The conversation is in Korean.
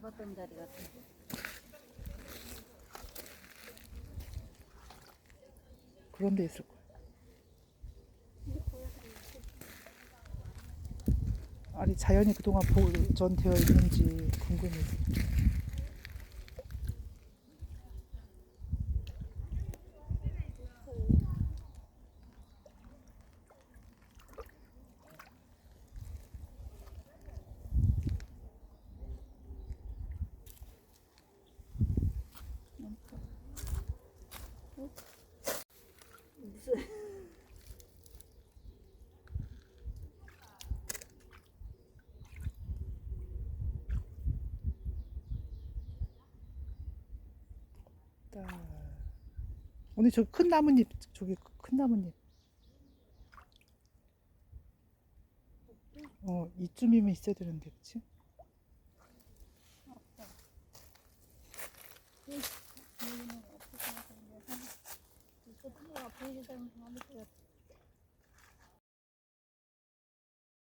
잡았던 자리 같아. 그런 데 있을 거야. 아니 자연이 그동안 보존되어 있는지 궁금해서. 딱. 오늘 저큰 나뭇잎 저기 큰 나뭇잎. 어 이쯤이면 있어야 되는데 그치?